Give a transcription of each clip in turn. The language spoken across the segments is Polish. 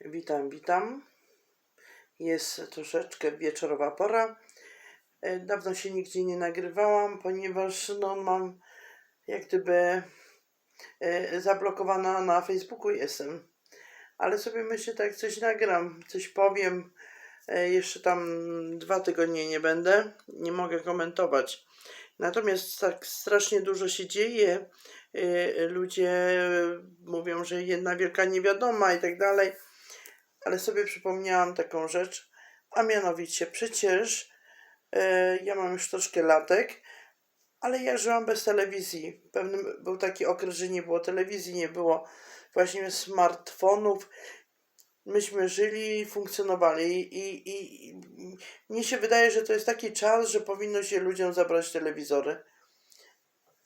Witam, witam. Jest troszeczkę wieczorowa pora. E, Dawno się nigdzie nie nagrywałam, ponieważ no, mam jak gdyby e, zablokowana na Facebooku jestem. Ale sobie myślę, tak coś nagram, coś powiem. E, Jeszcze tam dwa tygodnie nie będę, nie mogę komentować. Natomiast tak strasznie dużo się dzieje. Ludzie mówią, że jedna wielka niewiadoma i tak dalej. Ale sobie przypomniałam taką rzecz, a mianowicie przecież e, ja mam już troszkę latek, ale ja żyłam bez telewizji. Pewnym był taki okres, że nie było telewizji, nie było właśnie smartfonów. Myśmy żyli, funkcjonowali i, i, i mnie się wydaje, że to jest taki czas, że powinno się ludziom zabrać telewizory.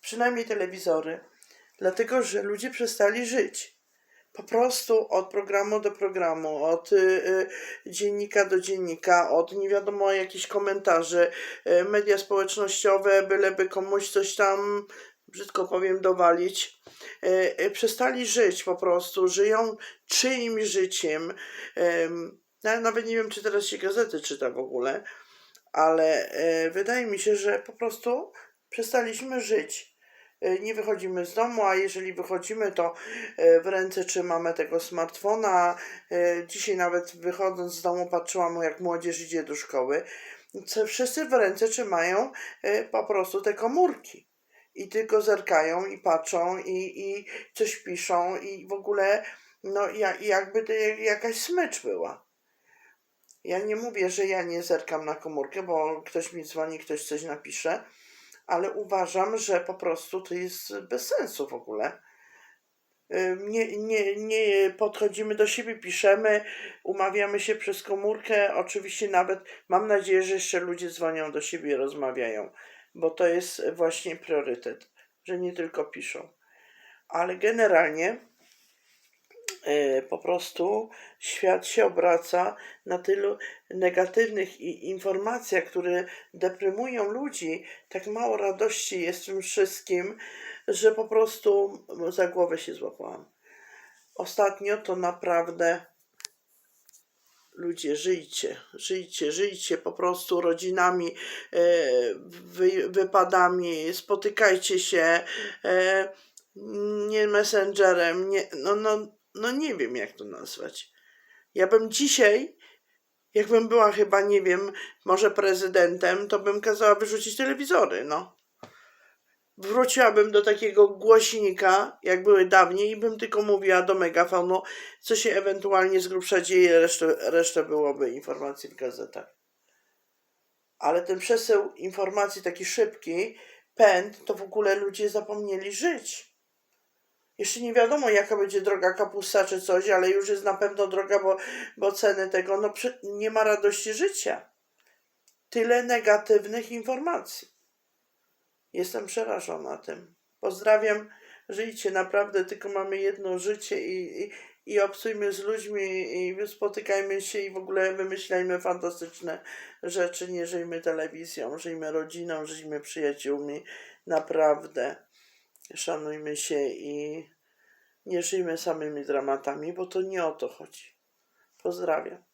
Przynajmniej telewizory. Dlatego, że ludzie przestali żyć. Po prostu od programu do programu, od y, y, dziennika do dziennika, od nie wiadomo jakichś komentarzy, y, media społecznościowe, byleby komuś coś tam, brzydko powiem, dowalić. Y, y, przestali żyć po prostu, żyją czyimś życiem. Ja nawet nie wiem, czy teraz się gazety czyta w ogóle, ale y, wydaje mi się, że po prostu przestaliśmy żyć. Y, Nie wychodzimy z domu, a jeżeli wychodzimy, to y, w ręce trzymamy tego smartfona. Y, Dzisiaj nawet wychodząc z domu patrzyłam, jak młodzież idzie do szkoły. Wszyscy w ręce trzymają po prostu te komórki. I tylko zerkają i patrzą i, i coś piszą i w ogóle no ja- jakby to jakaś smycz była. Ja nie mówię, że ja nie zerkam na komórkę, bo ktoś mi dzwoni, ktoś coś napisze, ale uważam, że po prostu to jest bez sensu w ogóle. Nie, nie, nie podchodzimy do siebie, piszemy, umawiamy się przez komórkę. Oczywiście nawet mam nadzieję, że jeszcze ludzie dzwonią do siebie rozmawiają, bo to jest właśnie priorytet, że nie tylko piszą. Ale generalnie po prostu świat się obraca na tylu negatywnych informacjach, które deprymują ludzi, tak mało radości jest w tym wszystkim, że po prostu za głowę się złapałam. Ostatnio to naprawdę ludzie, żyjcie, żyjcie, żyjcie po prostu rodzinami, e, wy, wypadami, spotykajcie się, e, nie messengerem, nie, no, no, no nie wiem jak to nazwać. Ja bym dzisiaj, jakbym była chyba, nie wiem, może prezydentem, to bym kazała wyrzucić telewizory, no. Wróciłabym do takiego głośnika, jak były dawniej, i bym tylko mówiła do megafonu, co się ewentualnie z grubsza dzieje, resztę, resztę byłoby informacji w gazetach. Ale ten przesył informacji taki szybki, pęd, to w ogóle ludzie zapomnieli żyć. Jeszcze nie wiadomo, jaka będzie droga kapusta czy coś, ale już jest na pewno droga, bo, bo ceny tego, no nie ma radości życia. Tyle negatywnych informacji. Jestem przerażona tym. Pozdrawiam, żyjcie naprawdę, tylko mamy jedno życie i, i, i obcujmy z ludźmi i spotykajmy się i w ogóle wymyślajmy fantastyczne rzeczy, nie żyjmy telewizją, żyjmy rodziną, żyjmy przyjaciółmi, naprawdę szanujmy się i nie żyjmy samymi dramatami, bo to nie o to chodzi. Pozdrawiam.